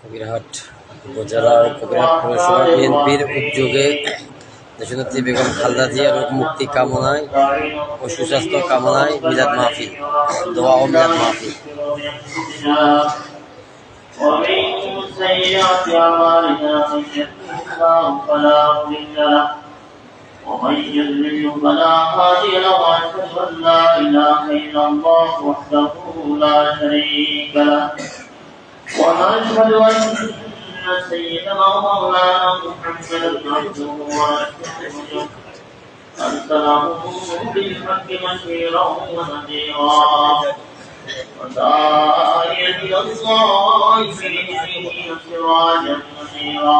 কবিরহাট উপজেলা ও কবিরহাট পৌরসভা বিএনপির উদ্যোগে দেশনেত্রী বেগম খালদা জিয়া রোগ মুক্তি কামনায় ও সুস্বাস্থ্য কামনায় মিলাদ মাহফিল দোয়া ও মিলাদ মাহফিল ومن سيئات أعمالنا من يهده الله فلا مضل له ومن يضلل فلا هادي له وأشهد أن لا إله إلا الله وحده لا شريك له. ونشهد أن سيدنا ومولانا محمدا عبده ورسوله. أرسله بالحق بشيرا ونذيرا. وداعيا إلى الله بإذنه وسراجا منيرا.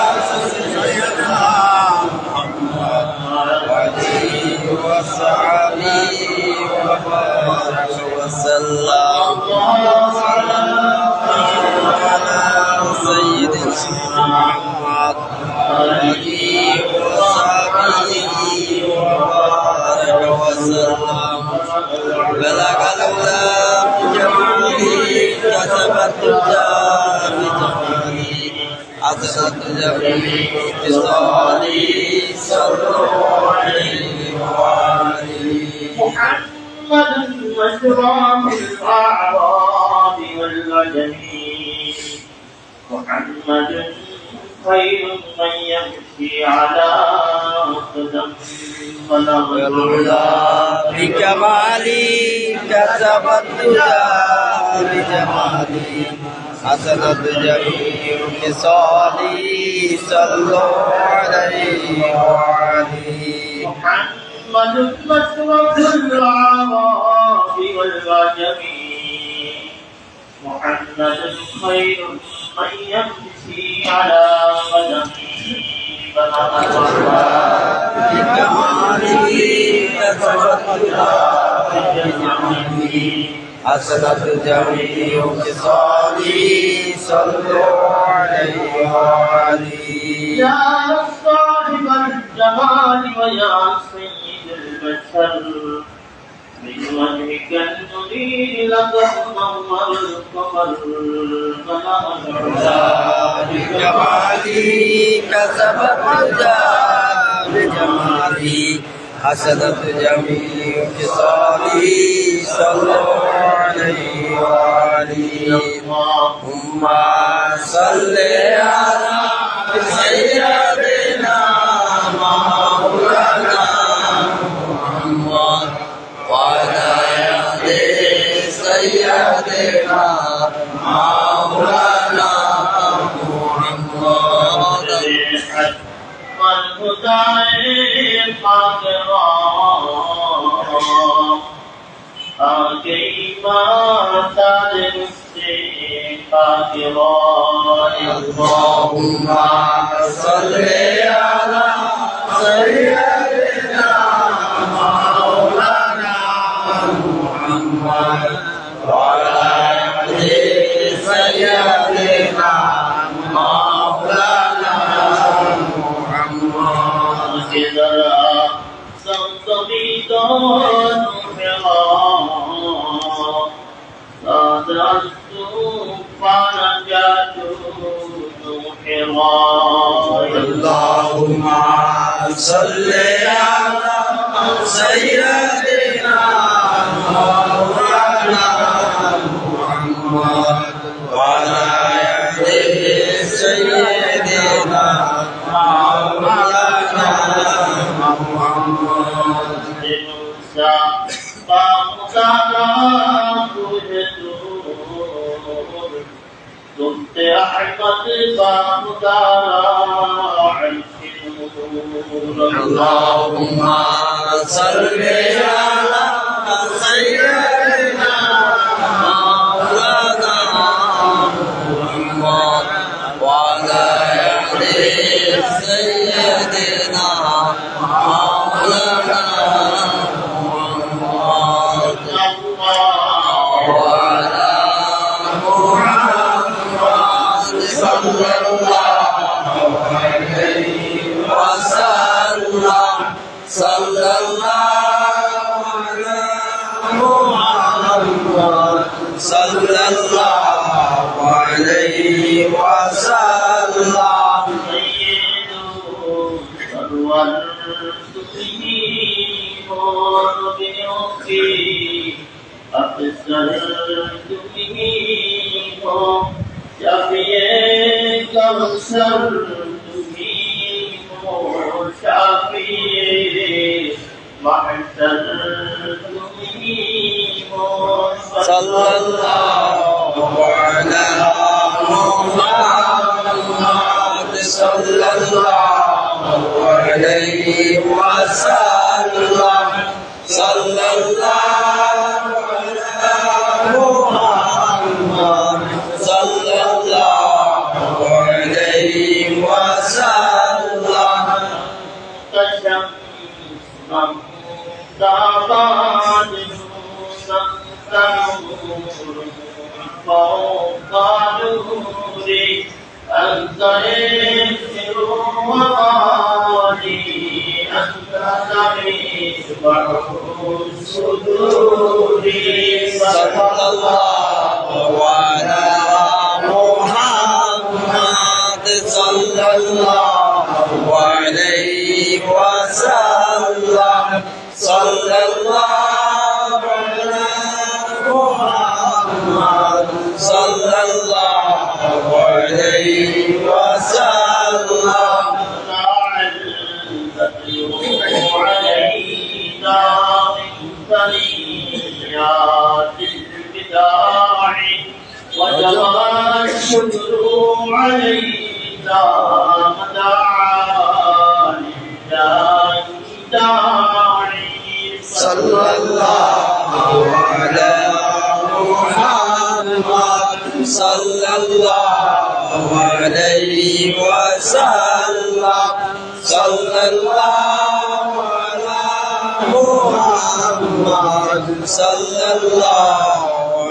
جميع خصاله صلوا عليه محمد أشرف الأعراب والعجم محمد خير من يمشي على قدم العلا بكمالي كسبت بجمالي حسنت جميع خصالي صلوا عليه وعليه محمد مشرف الأعراب والعجم محمد خير من يمشي على قدمه بلغ العلا بكماله كسبت الهدى بجمالي حسنت جميع خصالي صلوا عليه وعليه يا صاحب الجمال ويا سيد البشر من وجهك المنير لقد نور القمر بلغ العلا بجمالي كسبت الهدى بجمالي حسنت جميع خصالي صلوا عليه وآله اللهم صل على سيدنا مولانا محمد وعلى آل سيدنا مولانا محمد والهدى القادرة كيما تعلم القادرة اللهم صل على سيدنا صل صلی sallallahu alaihi wa sallallahu alaihi wa sallam أبصرتمه وشفيت أبصرت شفيع واحتلت به صلى الله على محمد صلى الله عليه وسلم صلى الله على محمد صلى الله عليه وسلم الشكر علينا مدعا لله داعي صلى الله على محمد صلى الله عليه وسلم. صلى الله على محمد صلى الله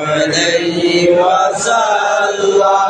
عليه وسلم.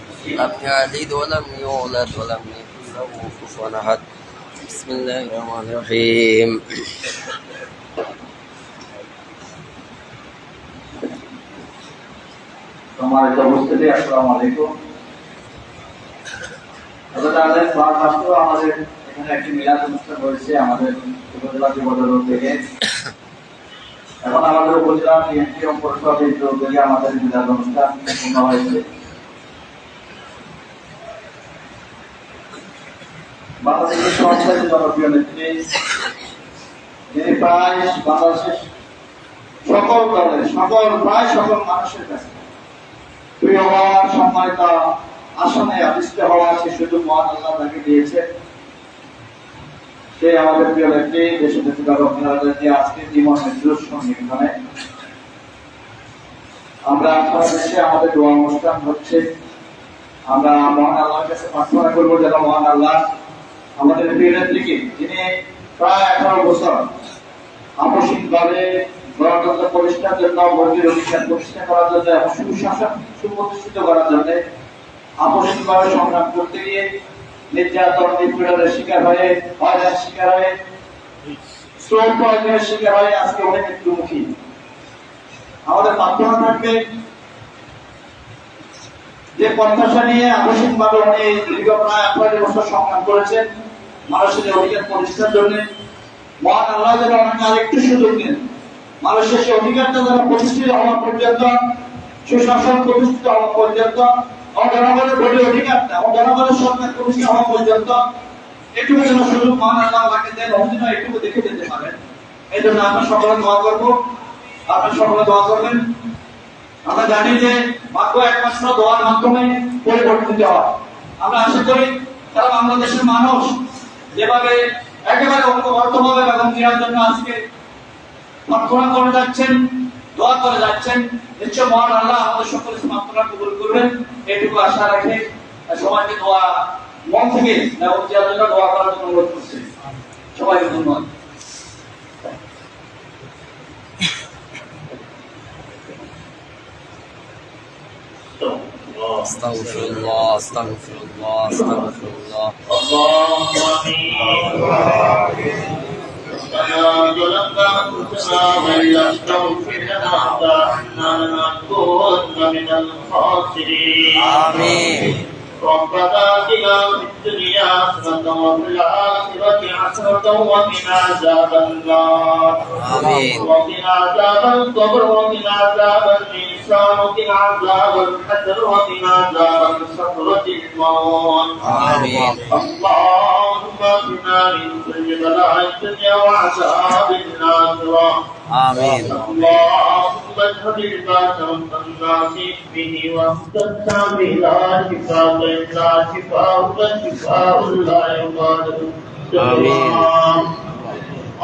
لم يلد ولم يولد ولم يكن له كفوا أحد بسم الله الرحمن الرحيم সম্মানিত উপস্থিতি আসসালামু আলাইকুম আপনারা জানেন পাঁচ মাত্র আমাদের এখানে একটি মিলাদ অনুষ্ঠান হয়েছে আমাদের উপজেলা যুবদল থেকে এখন আমাদের উপজেলা বিএনপি এবং পরিষদের উদ্যোগে আমাদের মিলাদ অনুষ্ঠান সম্পূর্ণ হয়েছে বাংলাদেশের সবচেয়ে জনপ্রিয় নেত্রী প্রায় বাংলাদেশের সকল দলের সকল, প্রায় সকল মানুষের কাছে হওয়ার সম্মানিত আসনে হওয়ার সে মহান আল্লাহ তাকে দিয়েছে সে আমাদের প্রিয় ব্যক্তি দেশ নেত্রী যে আজকে জীবন আমরা দেশে আমাদের দোয়া অনুষ্ঠান হচ্ছে, আমরা মহান আল্লাহর কাছে প্রার্থনা করব যেন মহান আল্লাহ আমাদের প্রিয় নেত্রীকে যিনি প্রায় আঠারো বছর আপসিক ভাবে গণতন্ত্র প্রতিষ্ঠার জন্য ভর্তির অধিকার প্রতিষ্ঠা করার জন্য সুশাসন সুপ্রতিষ্ঠিত করার জন্য আপসিকভাবে সংগ্রাম করতে গিয়ে নির্যাতন, নিপীড়নের শিকার হয়ে, হয়রানির শিকার হয়ে, শ্রম শিকার হয়ে আজকে অনেক মৃত্যুমুখী আমাদের প্রার্থনা থাকবে যে প্রত্যাশা নিয়ে আবশ্যিক ভাবে উনি দীর্ঘ প্রায় আঠারো বছর সংগ্রাম করেছেন মানুষের অধিকার প্রতিষ্ঠার জন্য। মহান আল্লাহ যেন ওনাকে আরেকটু সুযোগ দিন। মানুষের সে অধিকারটা যেন প্রতিষ্ঠিত হওয়া পর্যন্ত, সুশাসন প্রতিষ্ঠিত হওয়া পর্যন্ত ও জনগণের ভোটের অধিকারটা ও জনগণের সরকার প্রতিষ্ঠা হওয়া পর্যন্ত, এটুকু যেন সুযোগ মহান আল্লাহ আমাকে দেন অভিনয় এটুকু দেখে যেতে পারেন। এই জন্য আমরা সকলে দোয়া করব। আপনার সকলে দোয়া করবেন। আমরা জানি যে মাত্র একমাত্র দোয়ার মাধ্যমে পরিবর্তিত হয়। আমরা আশা করি সারা বাংলাদেশের মানুষ যেভাবে একেবারে ঐক্যবদ্ধভাবে বেগম জিয়ার জন্য আজকে প্রার্থনা করে যাচ্ছেন, দোয়া করে যাচ্ছেন, নিশ্চয় মহান আল্লাহ আমাদের সকলের প্রার্থনা কবুল করবেন। এটুকু আশা রাখে সবাইকে দোয়া মন থেকে বেগম জন্য দোয়া করার জন্য অনুরোধ করছি। সবাইকে ধন্যবাদ। استغفر الله استغفر الله استغفر الله اللهم فلا ظلمت انفسنا والا استغفر لنا فانا لنكون من الخاسرين امين ربنا آتنا في الدنيا حسنة وفي الآخرة حسنة وقنا عذاب النار آمين. وقنا عذاب القبر وقنا عذاب الميزان وقنا عذاب الحشر وقنا عذاب سكرة الموت آمين. اللهم اقنا من بلاء الدنيا وعذاب الآخرة آمين اللهم اذهب الباس والناس به واستمتع به شفاء الا شفاءك شفاء لا يغادر آمين.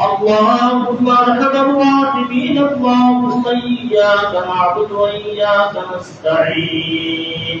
اللهم ارحم الراحمين اللهم اياك نعبد واياك نستعين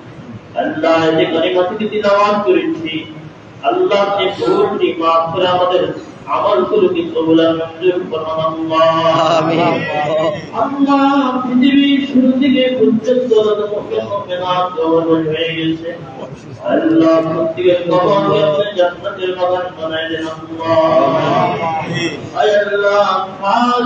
আল্লাহ যে গণিমতিকে তিলাওয়াত করেছি আল্লাহ যে ভুলটি মাফ করে আমাদের আমল গুলোকে কবুলা মঞ্জুর করুন আল্লাহ। আমিন। আল্লাহ পৃথিবীর শুরু থেকে পর্যন্ত মুমিনাত কবর হয়ে গেছে। আল্লাহ প্রত্যেকের কবরকে আপনি জান্নাতের বাগান বানায় দেন আল্লাহ। আমিন। আয় আল্লাহ পাঁচ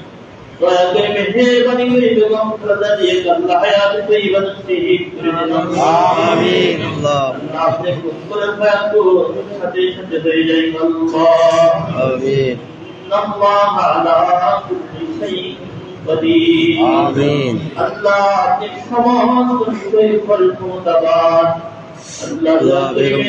ويقول من هي بني مريد من فرد يد الله يا بني بني آمين الله آمين الله على كل شيء قدير آمين الله أعطي السماوات والشيء والمتبات বেগম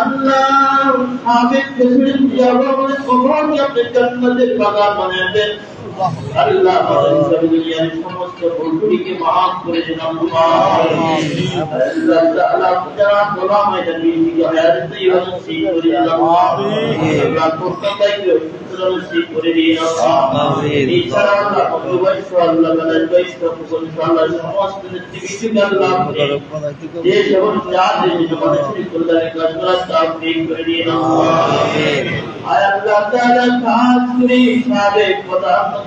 আল্লাহ আমাদের পৃথিবীর জীবনের কবর আপনি জান্নাতের বাগান বানিয়ে দেন আল্লাহ। দুনিয়ার সমস্ত ভুলগুলিকে মাফ করে দেন আল্লাহ। তাআলা যারা গোলাম এটা দিকে হায়াতে ইবাদত সি করে আল্লাহ। আল্লাহ কর্তব্য করে সি করে দিন আল্লাহ। এছাড়া আল্লাহ কবরবাইস আল্লাহ বালাইস কবুল আল্লাহ সমস্ত নেতৃত্ব আল্লাহ যে সব চার দিন আমাদের কল্যাণে কাজ করা তা করে দিন আল্লাহ। আয় আল্লাহ তাআলা খাস করে সাবে প্রধান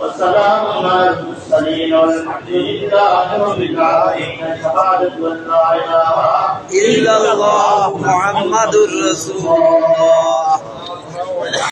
وسلام على المرسلين والحمد لله رب العالمين. شهادة أن لا إله إلا الله محمد رسول الله.